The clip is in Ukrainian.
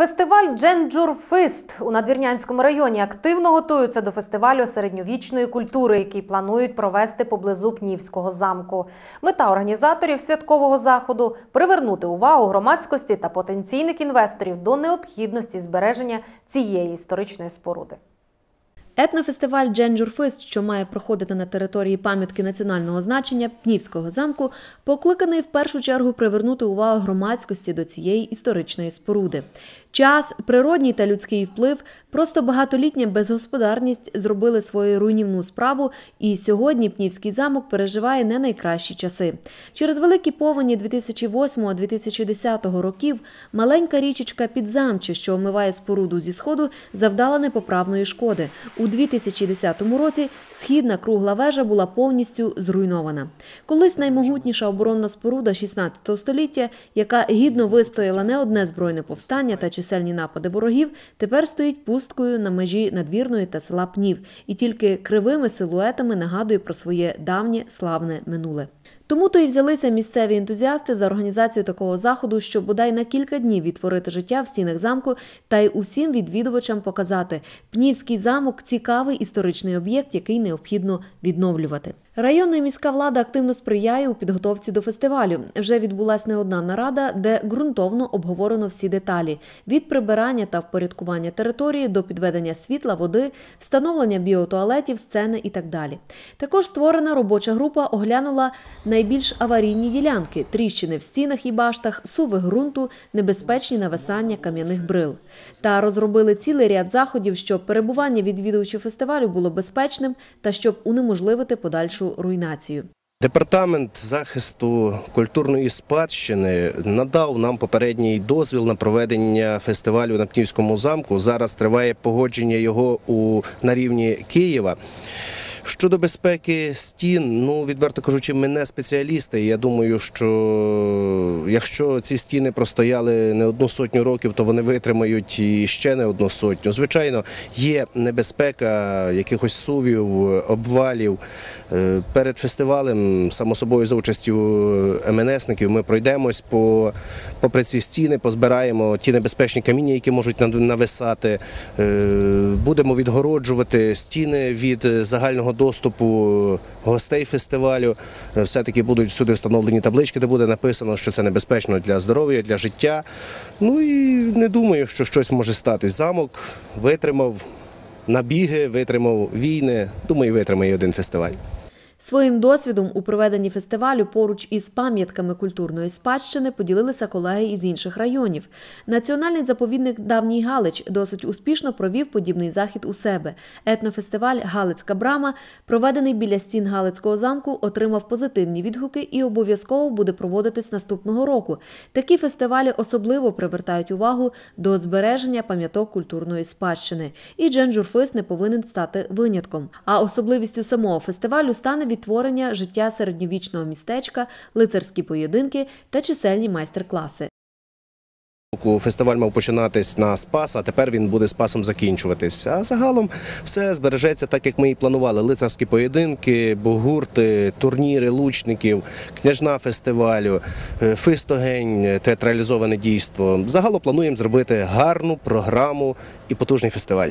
Фестиваль Дженджурфист у Надвірнянському районі активно готуються до фестивалю середньовічної культури, який планують провести поблизу Пнівського замку. Мета організаторів святкового заходу привернути увагу громадськості та потенційних інвесторів до необхідності збереження цієї історичної споруди. Етнофестиваль Дженджурфист, що має проходити на території пам'ятки національного значення Пнівського замку, покликаний в першу чергу привернути увагу громадськості до цієї історичної споруди. Час, природній та людський вплив, просто багатолітня безгосподарність зробили свою руйнівну справу, і сьогодні Пнівський замок переживає не найкращі часи. Через великі повені 2008-2010 років маленька річечка Підзамче, що омиває споруду зі сходу, завдала непоправної шкоди. У 2010 році східна кругла вежа була повністю зруйнована. Колись наймогутніша оборонна споруда 16 століття, яка гідно вистояла не одне збройне повстання та чисельні напади ворогів, тепер стоїть пусткою на межі надвірної та села Пнів і тільки кривими силуетами нагадує про своє давнє славне минуле. Тому то і взялися місцеві ентузіасти за організацію такого заходу, щоб бодай на кілька днів відтворити життя в стінах замку та й усім відвідувачам показати Пнівський замок цікавий історичний об'єкт, який необхідно відновлювати. Районна і міська влада активно сприяє у підготовці до фестивалю. Вже відбулася не одна нарада, де ґрунтовно обговорено всі деталі: від прибирання та впорядкування території до підведення світла, води, встановлення біотуалетів, сцени і так далі. Також створена робоча група оглянула найбільш аварійні ділянки: тріщини в стінах і баштах, суви ґрунту, небезпечні нависання кам'яних брил. Та розробили цілий ряд заходів, щоб перебування відвідувачів фестивалю було безпечним та щоб унеможливити подальшу руйнацію. Департамент захисту культурної спадщини надав нам попередній дозвіл на проведення фестивалю на Пнівському замку. Зараз триває погодження його у, на рівні Києва. Щодо безпеки стін, ну відверто кажучи, ми не спеціалісти. Я думаю, що якщо ці стіни простояли не одну сотню років, то вони витримають і ще не одну сотню. Звичайно, є небезпека якихось сувів, обвалів. Е, Перед фестивалем, само собою, за участю МНСників, ми пройдемось по попри ці стіни, позбираємо ті небезпечні каміння, які можуть нависати. Е, Будемо відгороджувати стіни від загального доступу гостей фестивалю. Е, Все-таки будуть всюди встановлені таблички, де буде написано, що це небезпечно для здоров'я, для життя. Ну і не думаю, що щось може статись. Замок витримав набіги, витримав війни. Думаю, витримає один фестиваль. Своїм досвідом у проведенні фестивалю поруч із пам'ятками культурної спадщини поділилися колеги із інших районів. Національний заповідник Давній Галич досить успішно провів подібний захід у себе. Етнофестиваль Галицька брама, проведений біля стін Галицького замку, отримав позитивні відгуки і обов'язково буде проводитись наступного року. Такі фестивалі особливо привертають увагу до збереження пам'яток культурної спадщини. І Дженджурфист не повинен стати винятком. А особливістю самого фестивалю стане відтворення життя середньовічного містечка, лицарські поєдинки та чисельні майстер-класи. Фестиваль мав починатись на Спас, а тепер він буде Спасом закінчуватись. А загалом все збережеться так, як ми і планували. Лицарські поєдинки, бугурти, турніри лучників, княжна фестивалю, е, фистогень, театралізоване дійство. Загалом плануємо зробити гарну програму і потужний фестиваль.